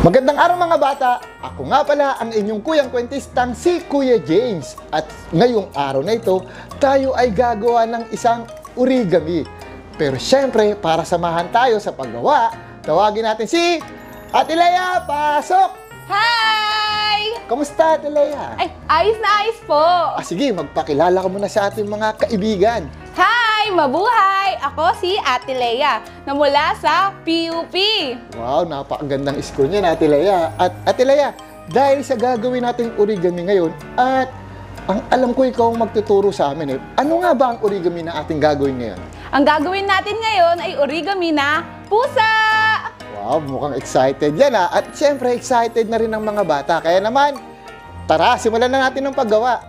Magandang araw mga bata! Ako nga pala ang inyong kuyang kwentistang si Kuya James. At ngayong araw na ito, tayo ay gagawa ng isang origami. Pero syempre, para samahan tayo sa paggawa, tawagin natin si Ate Lea! Pasok! Hi! Kamusta Ate Lea? Ay, ayos na ayos po. Ah, sige, magpakilala ka muna sa ating mga kaibigan. Hi! Mabuhay! Ako si Ate Lea na mula sa PUP. Wow, napakagandang school niya, Ate Lea. At Ate Lea, dahil sa gagawin nating origami ngayon, at ang alam ko ikaw ang magtuturo sa amin eh. Ano nga ba ang origami na ating gagawin ngayon? Ang gagawin natin ngayon ay origami na pusa! Wow, mukhang excited yan ah. At syempre, excited na rin ang mga bata. Kaya naman, tara, simulan na natin ng paggawa.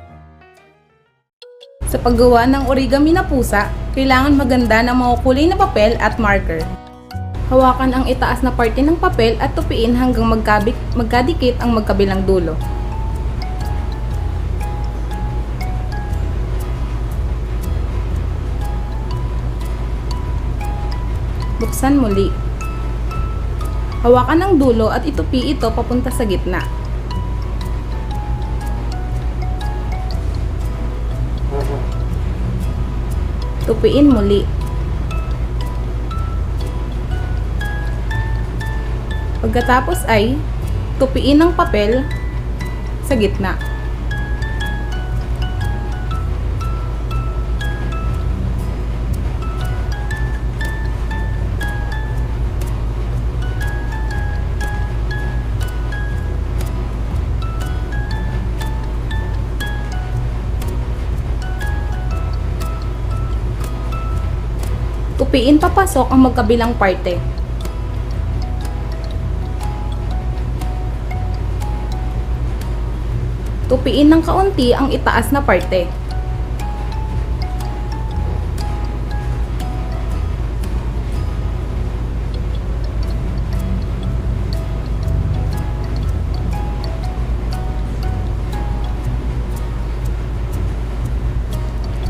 Sa paggawa ng origami na pusa, kailangan maganda ng mga kulay na papel at marker. Hawakan ang itaas na parte ng papel at tupiin hanggang magkabik, magkadikit ang magkabilang dulo. Buksan muli. Hawakan ang dulo at itupi ito papunta sa gitna. Tupiin muli. Pagkatapos ay tupiin ang papel sa gitna. Tupiin papasok ang magkabilang parte. Tupiin ng kaunti ang itaas na parte.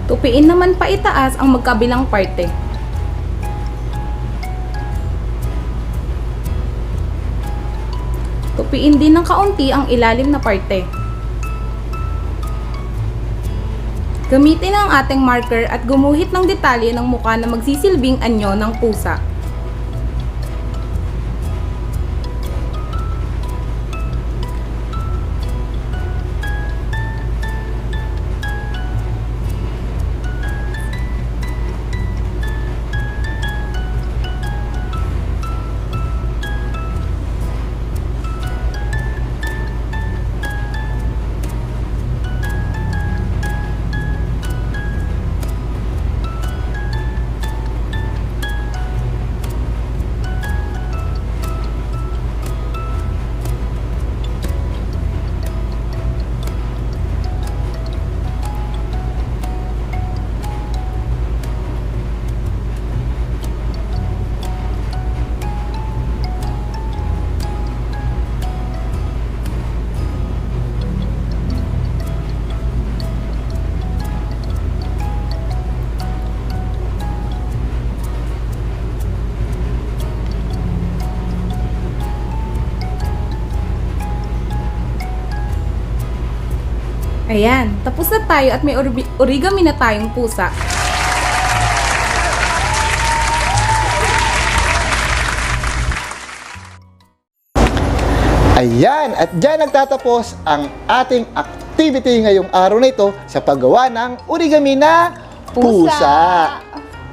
Tupiin naman pa itaas ang magkabilang parte. Tupiin din ng kaunti ang ilalim na parte. Gamitin ang ating marker at gumuhit ng detalye ng mukha na magsisilbing anyo ng pusa. Ayan, tapos na tayo at may origami na tayong pusa. Ayan, at dyan nagtatapos ang ating activity ngayong araw na ito sa paggawa ng origami na pusa. Pusa.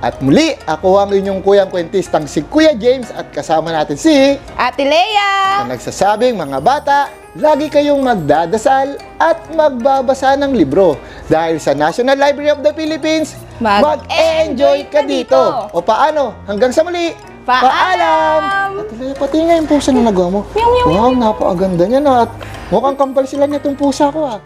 At muli, ako ang inyong kuyang kwentistang si Kuya James at kasama natin si Ate Lea! na nagsasabing mga bata, lagi kayong magdadasal at magbabasa ng libro. Dahil sa National Library of the Philippines, Mag-enjoy ka ka dito. O paano? Hanggang sa muli! Paalam! Lea, pati nga yung pusa na nagawa mo. Wow, napakaganda niya na. At mukhang kampal sila nitong pusa ko ah.